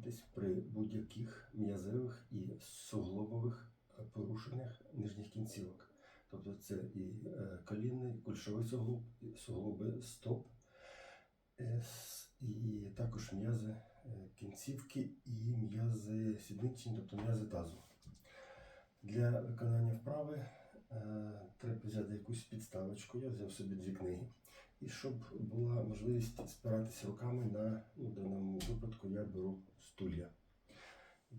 виконуватись при будь-яких м'язевих і суглобових е, порушеннях нижніх кінцівок. Тобто це і е, колінний, кульшовий суглоб, і суглоби стоп, і також м'язи е, кінцівки і м'язи сідничні, тобто м'язи тазу. Для виконання вправи треба взяти якусь підставочку. Я взяв собі дві книги. І щоб була можливість спиратися руками на, ну, в даному випадку я беру стулья.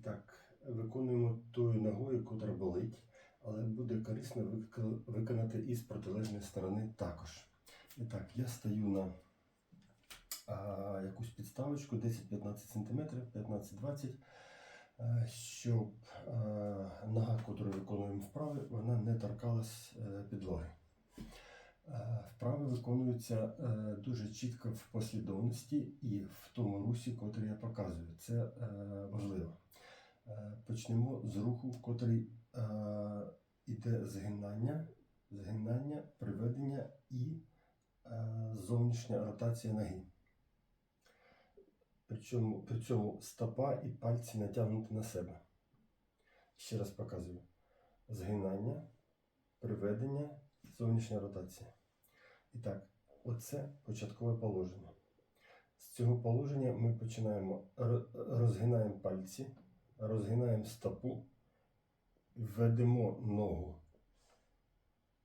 Так, виконуємо тою ногою, котра болить, але буде корисно виконати і з протилежної сторони також. І так, я стою на а, якусь підставочку 10-15 см, 15-20 е, щоб е, нога, яку виконуємо вправи, вона не торкалась е, підлоги. Е, Вправи виконуються е, дуже чітко в послідовності і в тому русі, котрий я показую. Це важливо. Почнемо з руху, котрий е, іде згинання, згинання, приведення і зовнішня ротація ноги. При цьому стопа і пальці натягнуті на себе. Ще раз показую. Згинання, приведення, зовнішня ротація. І так, оце початкове положення. З цього положення ми починаємо розгинаємо пальці, розгинаємо стопу, введемо ногу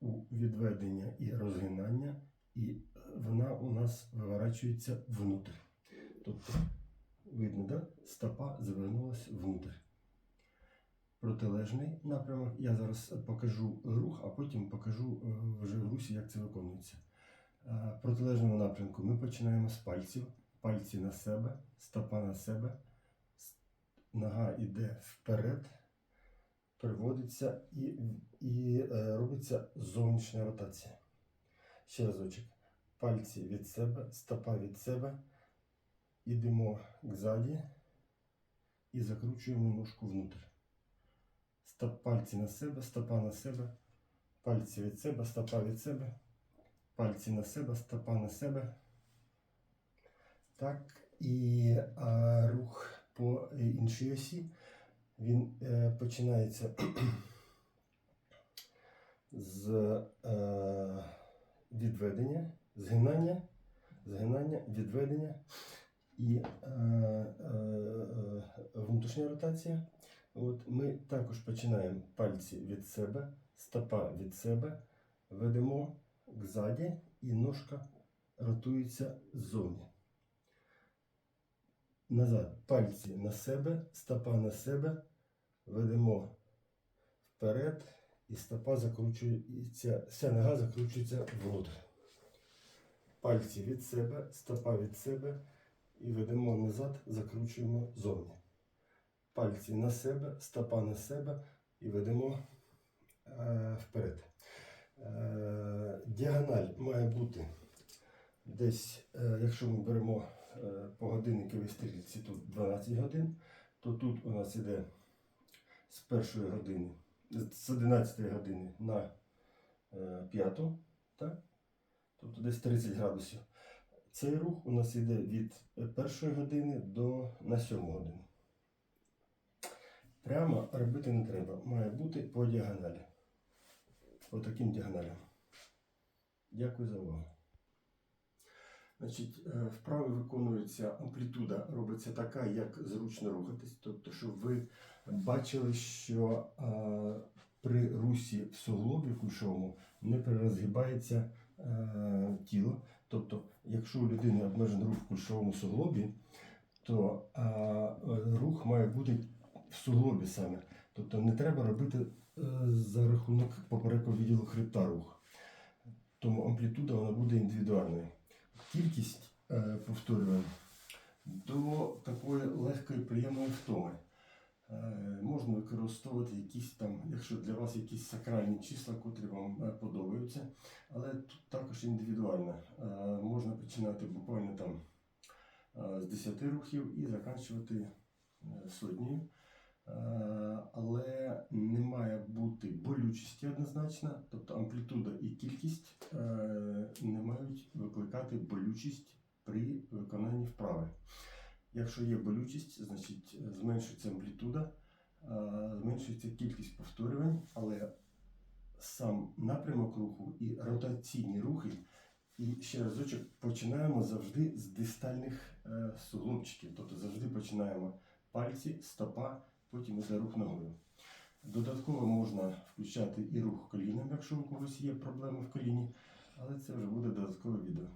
у відведення і розгинання, і вона у нас виворачується внутрь. Тобто, видно, да? стопа завернулася внутрь. Протилежний напрямок. Я зараз покажу рух, а потім покажу е, вже в русі, як це виконується. Е, В протилежному напрямку ми починаємо з пальців. Пальці на себе, стопа на себе, нога йде вперед, приводиться і, і е, робиться зовнішня ротація. Ще разочок. Пальці від себе, стопа від себе. Ідемо ззаді і закручуємо ножку внутрь. Стоп, пальці на себе, стопа на себе, пальці від себе, стопа від себе, пальці на себе, стопа на себе. Так, і а, рух по іншій осі. Він е, починається з е, відведення, згинання, згинання, відведення і е, е, е, внутрішня ротація. От ми також починаємо пальці від себе, стопа від себе, ведемо ззаді і ножка ротується ззовні. Назад пальці на себе, стопа на себе, ведемо вперед, і стопа закручується, вся нога закручується внутрь. Пальці від себе, стопа від себе і ведемо назад, закручуємо зовні пальці на себе, стопа на себе і ведемо е, вперед. Е, діагональ має бути десь, е, якщо ми беремо е, по годинниковій стрілці тут 12 годин, то тут у нас іде з першої години, з 11 години на е, 5, так? тобто десь 30 градусів. Цей рух у нас іде від першої години до на 7 годину. Прямо робити не треба. Має бути по діагоналі. По таким діагоналям. Дякую за увагу. Значить, е, вправи виконується, амплітуда робиться така, як зручно рухатись. Тобто, щоб ви бачили, що е, при русі в суглобі кульшовому не перерозгибається е, тіло. Тобто, якщо у людини обмежений рух в кульшовому суглобі, то е, рух має бути суглобі саме. Тобто не треба робити е, за рахунок поперекового відділу хребта рух. Тому амплітуда вона буде індивідуальною. Кількість, е, повторюю, до такої легкої приємної втоми. Е, можна використовувати якісь там, якщо для вас якісь сакральні числа, котрі вам подобаються, але тут також індивідуально. Можна починати буквально там з 10 рухів і закінчувати е, сотнею. Е, Але не має бути болючості однозначно, тобто амплітуда і кількість е, не мають викликати болючість при виконанні вправи. Якщо є болючість, значить е, зменшується амплітуда, зменшується кількість повторювань, але сам напрямок руху і ротаційні рухи. І ще разочок починаємо завжди з дистальних суглобчиків, тобто завжди починаємо пальці, стопа, потім іде рух ногою. Додатково можна включати і рух коліном, якщо у когось є проблеми в коліні, але це вже буде додаткове відео.